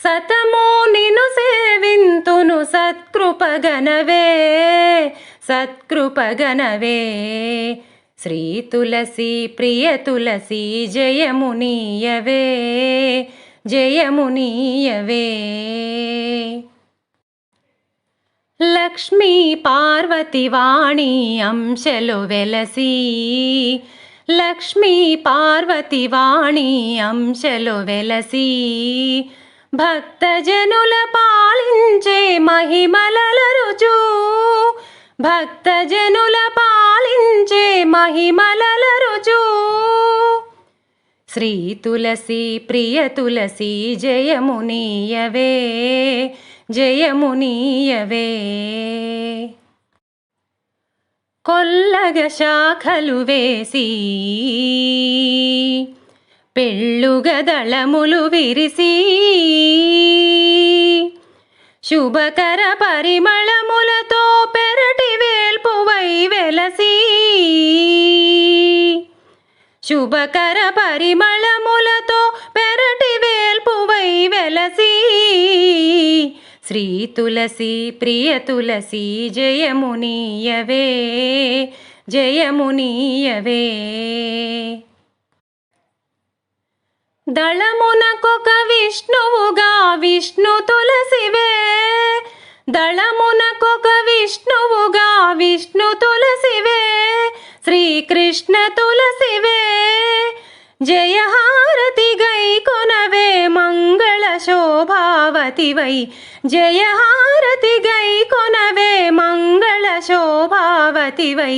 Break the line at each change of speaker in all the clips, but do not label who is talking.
సతము నిను సేవింతును సత్కృపగనవే సత్కృపగనవే శ్రీ తులసి ప్రియ తులసి జయమునీయవే జయమునీయవే లక్ష్మీ పార్వతి వాణి అంశలు వెలసి లక్ష్మీ పార్వతి వాణి అంశలు వెలసి భక్తజనుల పాలించే మహిమలల రుచు భక్తజనుల పాలించే మహిమలల రుచు శ్రీ తులసి ప్రియ తులసి జయమునీయవే జయమునీయవే కొల్లగ శాఖలు వేసి పెళ్ళుగదళములు విరిసి శుభకర పరిమళములతో పెరటి వేల్పువై వెలసి శుభకర పరిమళములతో పెరటి వేల్పువై వెలసి శ్రీ తులసి ప్రియ తులసి జయమునీయవే జయమునీయవే. దళమునకొక విష్ణువుగా విష్ణు తులసివే దళమునకొక విష్ణువుగా విష్ణు తులసివే శ్రీకృష్ణ తులసివే జయహారతి గై కొనవే మంగళ శోభావతివై జయహారతి గై కొనవే మంగళ శోభావతివై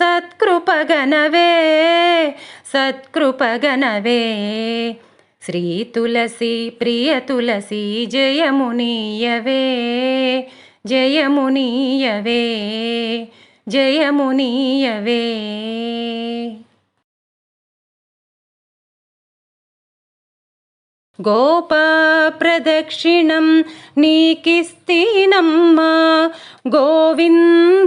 सत्कृपगणवे सत्कृपगणवे श्रीतुलसी प्रियतुलसी जयमुनीयवे जयमुनीयवे जयमुनीयवे गोपाप्रदक्षिणं नीकिस्तीनं गोविन्दुसन्निधि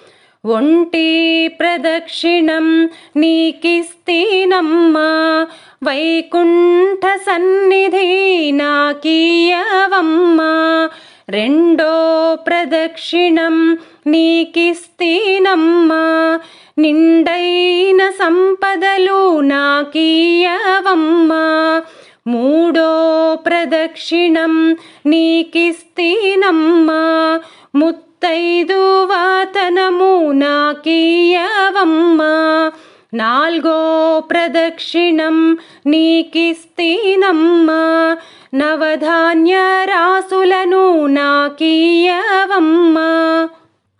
ఒంటి ప్రదక్షిణం నీకిస్తీనమ్మా వైకుంఠ సన్నిధి నాకీయవమ్మా. రెండో ప్రదక్షిణం నీకిస్తీనమ్మా నిండైన సంపదలు నాకీయవమ్మా. మూడో ప్రదక్షిణం నీకిస్తీనమ్మా ముత్ వాతనము నాకీయవమ్మా. నాల్గో ప్రదక్షిణం నీకిస్తీనమ్మా. నవధాన్య రాసులను నాకీయవమ్మా.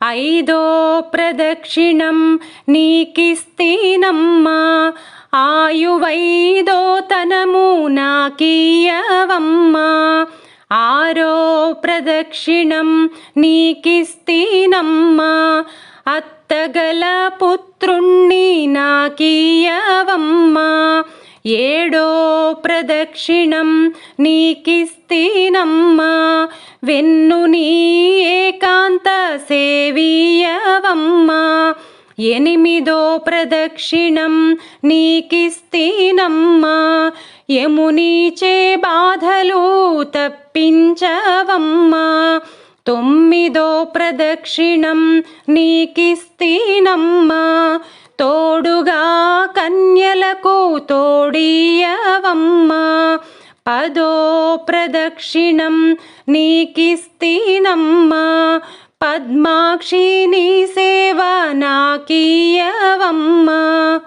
ఐదో ప్రదక్షిణం నీకిస్తీనమ్మా. ఆయువైదో తనము నాకీయవమ్మా. ఆరో ప్రదక్షిణం నీకిస్తీనమ్మా అత్తగల పుత్రుణ్ణి నాకీయవమ్మా. ఏడో ప్రదక్షిణం నీకిస్తీనమ్మా వెన్ను నీ ఏకాంత సేవీయవమ్మా. ఎనిమిదో ప్రదక్షిణం నీకిస్తీనమ్మా యమునీచే బాధలు తప్పించవమ్మా. తొమ్మిదో ప్రదక్షిణం నీకిస్తీనమ్మా. తోడుగా కన్యలకు తోడియవమ్మా. పదో ప్రదక్షిణం నీకిస్తీనమ్మా. పద్మాక్షి నీ సేవ నాకీయవమ్మా.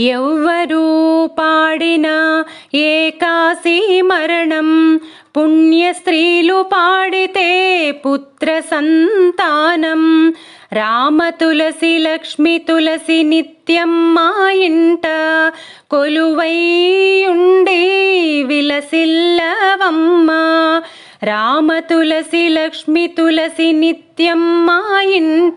ఎవ్వరూ పాడిన ఏకాశీ మరణం పుణ్య స్త్రీలు పాడితే పుత్ర సంతానం. రామ తులసి లక్ష్మి తులసి నిత్యం మా ఇంట కొలువైయుండి విలసిల్లవమ్మ విలసిల్లవమ్మా. రామ తులసి లక్ష్మి తులసి నిత్యం మా ఇంట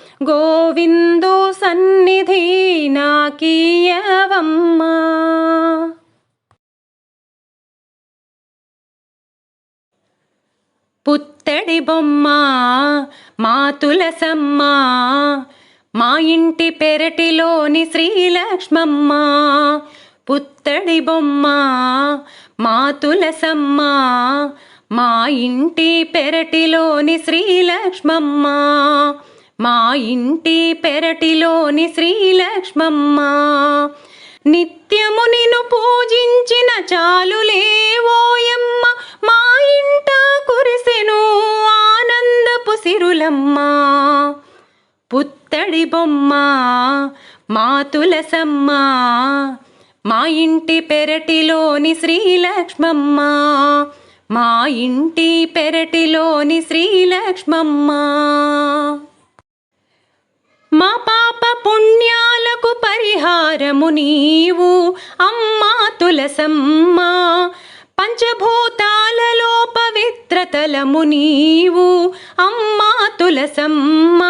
గోవిందు సన్నిధి నాకీయవమ్మా. పుత్తడి బొమ్మ మా తులసమ్మ మా ఇంటి పెరటిలోని శ్రీలక్ష్మమ్మ పుత్తడి బొమ్మ మా తులసమ్మ మా ఇంటి పెరటిలోని శ్రీలక్ష్మమ్మ మా ఇంటి పెరటిలోని శ్రీలక్ష్మమ్మ నిత్యము నిను పూజించిన చాలులేవోయమ్మ మా ఇంట కురిసెను ఆనందపు సిరులమ్మ. పుత్తడి బొమ్మ మా తులసమ్మ. మా ఇంటి పెరటిలోని శ్రీలక్ష్మమ్మ. మా ఇంటి పెరటిలోని శ్రీలక్ష్మమ్మ. మా పాప పుణ్యాలకు పరిహారము నీవు. అమ్మా తులసమ్మ పంచభూతాలలో పవిత్రతలము నీవు. అమ్మా తులసమ్మ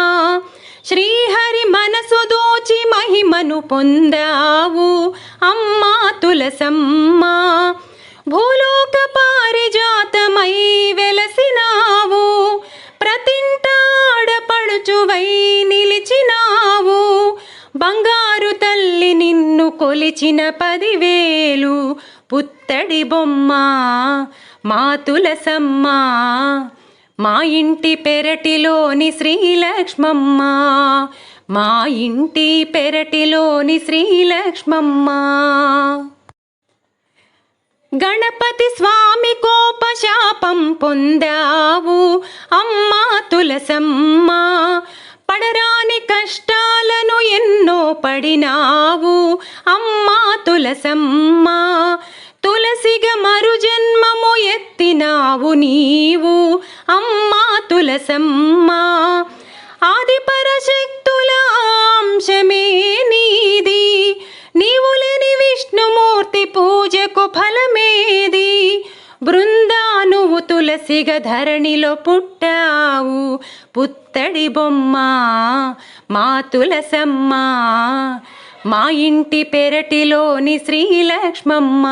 శ్రీహరి మనసు దోచి మహిమను పొందావు. అమ్మా తులసమ్మ భూలోక పారిజాతమై వెలసినావు. ప్రతింటా ఆడపడుచువై నిలిచినావు. బంగారు తల్లి నిన్ను కొలిచిన పదివేలు పుత్తడి బొమ్మ మా తులసమ్మ మా ఇంటి పెరటిలోని శ్రీలక్ష్మమ్మ మా ఇంటి పెరటిలోని శ్రీలక్ష్మమ్మ. గణపతి స్వామి కోపశాపం పొందావు. అమ్మా తులసమ్మ పడరాని కష్టాలను ఎన్నో పడినావు. అమ్మా తులసమ్మ తులసిగా మరు జన్మము ఎత్తినావు నీవు. అమ్మా తులసమ్మ ఆది పరశక్తుల అంశమే నీది. నీవు లేని విష్ణుమూర్తి పూజకు ఫలమే బృందానువు తులసిగ ధరణిలో పుట్టావు. పుత్తడి బొమ్మ మా తులసమ్మ మా ఇంటి పెరటిలోని శ్రీలక్ష్మమ్మ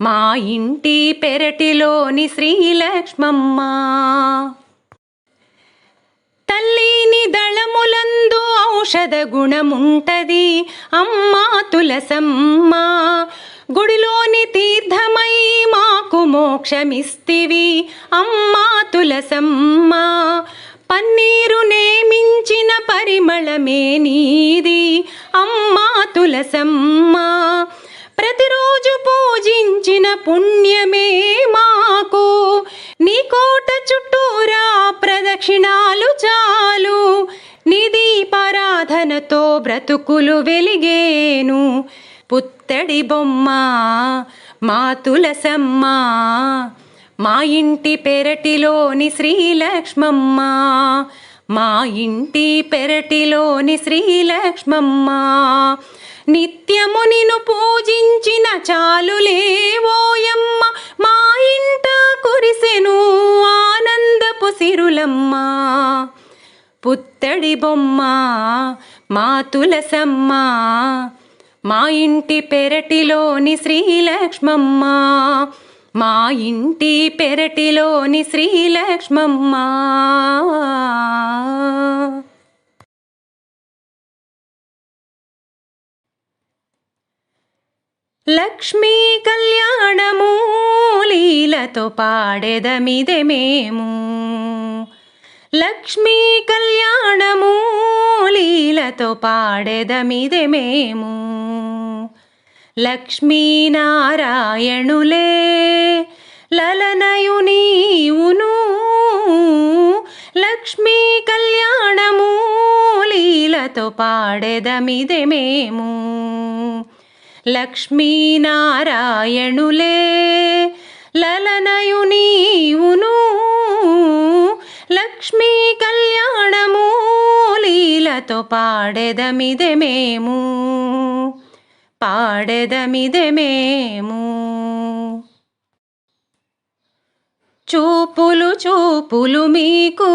మా ఇంటి పెరటిలోని శ్రీలక్ష్మమ్మ. తల్లిని దళములందు ఔషధ గుణముంటది అమ్మా తులసమ్మ. గుడిలోని తీర్థమై మాకు మోక్షమిస్తివి. అమ్మా తులసమ్మ పన్నీరు నేమించిన పరిమళమే నీది. అమ్మా తులసమ్మ ప్రతిరోజు పూజించిన పుణ్యమే మాకు. నీ కోట చుట్టూరా ప్రదక్షిణాలు చాలు. నిధి పరాధనతో బ్రతుకులు వెలిగేను. పుత్తడి బొమ్మ మా తులసమ్మ మా ఇంటి పెరటిలోని శ్రీలక్ష్మమ్మ మా ఇంటి పెరటిలోని శ్రీలక్ష్మమ్మ. నిత్యము నిన్ను పూజించిన చాలులేవోయమ్మ మా ఇంట కురిసెను ఆనందపు సిరులమ్మ. పుత్తడి బొమ్మ మా తులసమ్మ మా ఇంటి పెరటిలోని శ్రీలక్ష్మమ్మ. మా ఇంటి పెరటిలోని శ్రీలక్ష్మమ్మ. లక్ష్మీ కళ్యాణము లీలతో పాడెదమిదే మేము. లక్ష్మీ కళ్యాణము లీలతో పాడెదమిదే మేము. లక్ష్మీనారాయణులే లలనయు నీవును లక్ష్మీ కళ్యాణము లీలతో పాడెదమిదే మేము. లక్ష్మీనారాయణులే లలనయు నీవును లక్ష్మీ కళ్యాణము లీలతో పాడెదమిదే మేము. పాడెదమిదే మేము. చూపులు చూపులు మీకు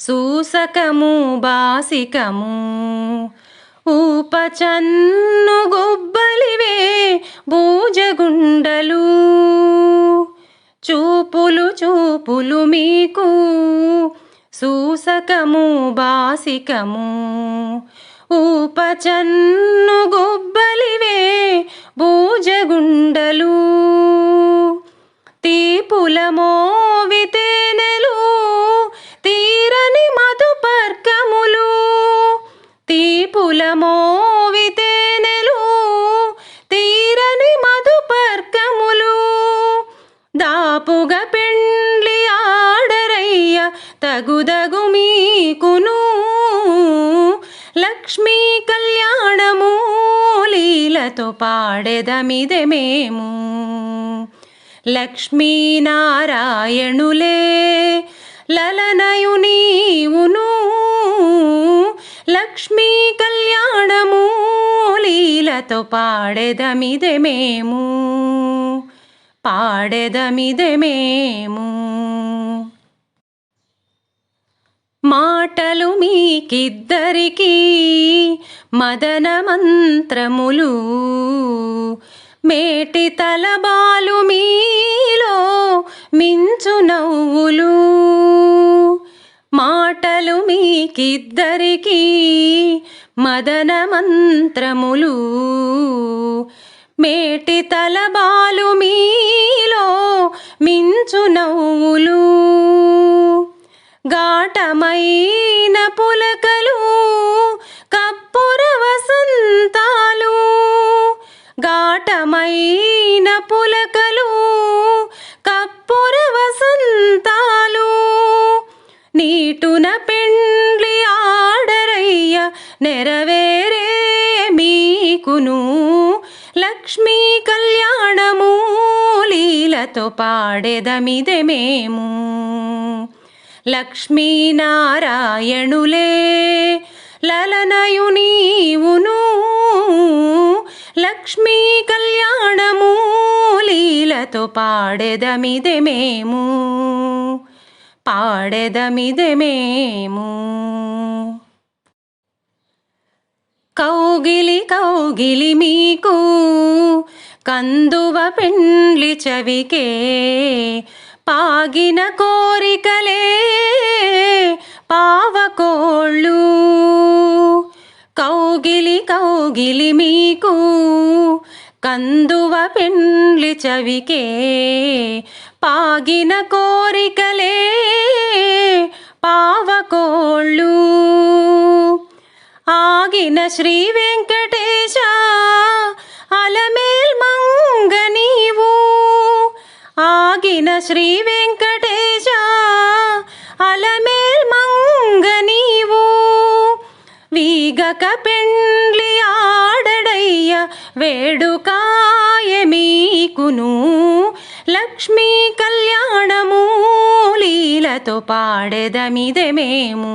సూసకము బాసికము. ఊపచన్ను పుస్తకము బాసికము. ఊపచన్ను గొబ్బలివే భూజగుండలు తీపుల మోవితేనెలు తీరని మధుపర్కములు. తీపుల మోవితేనెలు తగుదగు మీకును. లక్ష్మీ కళ్యాణము లీలతో పాడెదమిదే మేము. లక్ష్మీనారాయణులే లలనయు నీవును లక్ష్మీ కళ్యాణము లీలతో పాడెదమిదే మేము. పాడెదమిదే మేము. మాటలు మీకిద్దరికీ మదన మంత్రములు. మేటి తలబాలు మీలో మించు నవ్వులు. మాటలు మీకిద్దరికీ మదన మంత్రములు. మేటి తలబాలు మీలో మించు నవ్వులు. ఘాటమైన పులకలు కప్పుర వసంతాలు. ఘాటమైన పులకలు కప్పుర వసంతాలు. నీటున పెండ్లి ఆడరయ్య నెరవేరే మీకును. లక్ష్మీ కళ్యాణము లీలతో పాడెదమిదే మేము. లక్ష్మీనారాయణులే లలనయు నీవును లక్ష్మీ కళ్యాణము లీలతో పాడెదమిదే మేము పాడెదమిదే మేము. కౌగిలి కౌగిలి మీకు కందువ పెండ్లి చవికే పాగిన కోరికలే పావకోళ్ళు. కౌగిలి కౌగిలి మీకు కందువ పెండ్లి చవికే. పాగిన కోరికలే పావకోళ్ళు. ఆగిన శ్రీ వెంకట శ్రీ వెంకటేశ అలమేల్ మంగ నీవు వీగక పెండ్లి ఆడడయ్య వేడుకాయ మీకును లక్ష్మీ కళ్యాణము లీలతో పాడెదమిదే మేము.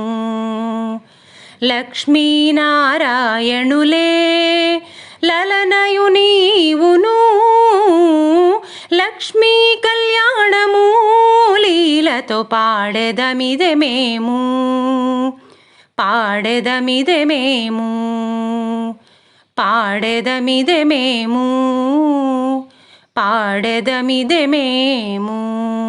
లక్ష్మీనారాయణులే లలనయు నీవును లక్ష్మీ కళ్యాణము లీలతో పాడెదమిదే మేము. పాడెదమిదే మేము. పాడెదమిదే మేము. పాడెదమిదే మేము.